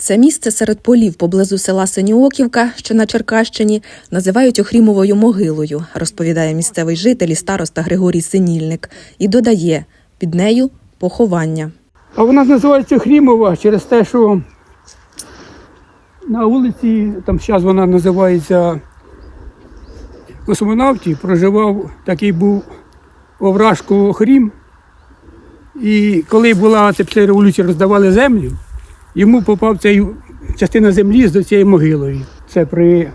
Це місце серед полів поблизу села Синьооківка, що на Черкащині, називають Охрімовою могилою, розповідає місцевий житель і староста Григорій Синільник. І додає, під нею поховання. А вона називається Хрімова через те, що на вулиці, там зараз вона називається космонавтів, проживав такий був Овражко Хрім. І коли була це після революції роздавали землю, йому попав цей частина землі з цією могилою. Це при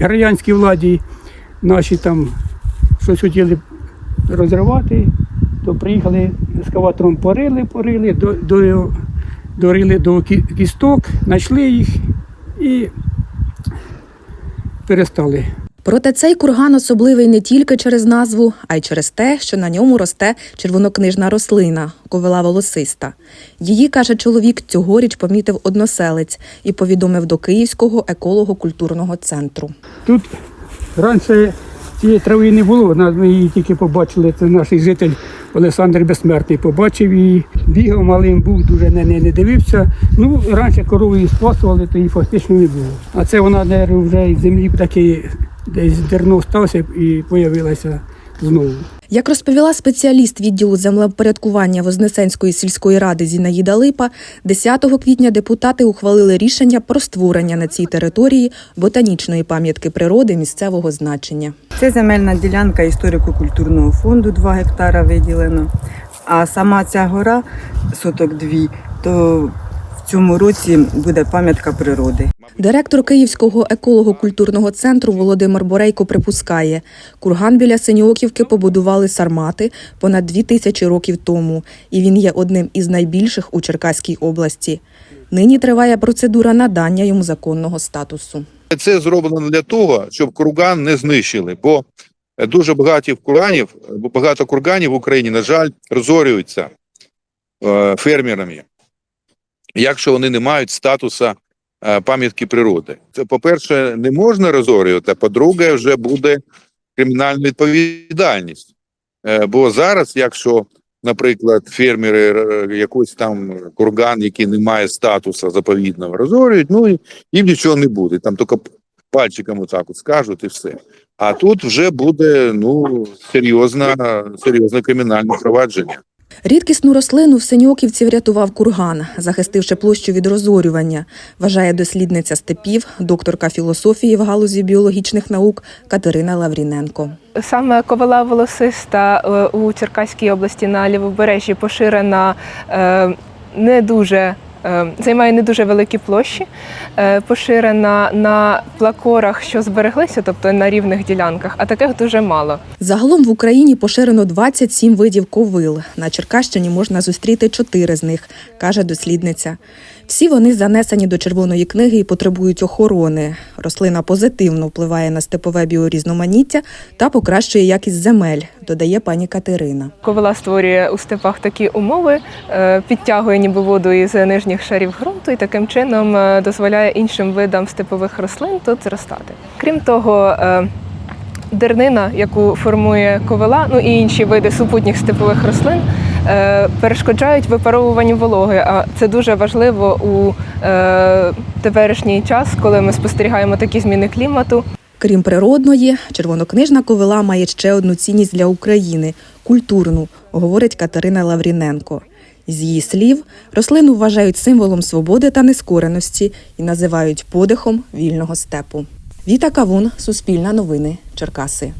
радянській владі наші там щось хотіли розривати, то приїхали ескаватором порили, порили, до, до, дорили до кісток, знайшли їх і перестали. Проте цей курган особливий не тільки через назву, а й через те, що на ньому росте червонокнижна рослина ковила волосиста. Її, каже чоловік, цьогоріч помітив односелець і повідомив до Київського еколого-культурного центру. Тут раніше цієї трави не було, на- ми її тільки побачили. Це наш житель Олександр Безсмертний побачив її, бігав малим, був, дуже не, не, не дивився. Ну, раніше корови її спасували, то її фактично не було. А це вона вже із землі таке десь дерно стався і з'явилася знову. Як розповіла спеціаліст відділу землепорядкування Вознесенської сільської ради Зінаїда Липа, 10 квітня депутати ухвалили рішення про створення на цій території ботанічної пам'ятки природи місцевого значення. Це земельна ділянка історико-культурного фонду 2 гектара виділено. А сама ця гора, соток дві, то цьому році буде пам'ятка природи. Директор Київського еколого-культурного центру Володимир Борейко припускає, курган біля Синьооківки побудували сармати понад дві тисячі років тому, і він є одним із найбільших у Черкаській області. Нині триває процедура надання йому законного статусу. Це зроблено для того, щоб курган не знищили, бо дуже багато курганів, багато курганів в Україні, на жаль, розорюються е, фермерами, якщо вони не мають статуса е, пам'ятки природи. Це, по-перше, не можна розорювати, а по-друге, вже буде кримінальна відповідальність. Е, Бо зараз, якщо, наприклад, фермери е, якийсь там курган, який не має статусу заповідного, розорюють, ну їм нічого не буде. Там тільки пальчиком отак от скажуть і все. А тут вже буде ну серйозне, серйозне кримінальне провадження. Рідкісну рослину в Синьоківці врятував курган, захистивши площу від розорювання, вважає дослідниця степів, докторка філософії в галузі біологічних наук Катерина Лавріненко. Саме ковала волосиста е, у Черкаській області на лівобережжі поширена е, не дуже. Е, Займає не дуже великі площі, е, поширена на плакорах, що збереглися, тобто на рівних ділянках, а таких дуже мало. Загалом в Україні поширено 27 видів ковил. На Черкащині можна зустріти чотири з них, каже дослідниця. Всі вони занесені до червоної книги і потребують охорони. Рослина позитивно впливає на степове біорізноманіття та покращує якість земель, додає пані Катерина. Ковила створює у степах такі умови, е, підтягує ніби воду із нижніх шарів ґрунту і таким чином е, дозволяє іншим видам степових рослин тут зростати. Крім того, е, дернина, яку формує ковила, ну і інші види супутніх степових рослин. Перешкоджають випаровуванню вологи, а це дуже важливо у е, теперішній час, коли ми спостерігаємо такі зміни клімату. Крім природної, червонокнижна ковила має ще одну цінність для України культурну, говорить Катерина Лавріненко. З її слів, рослину вважають символом свободи та нескореності і називають подихом вільного степу. Віта Кавун, Суспільна новини, Черкаси.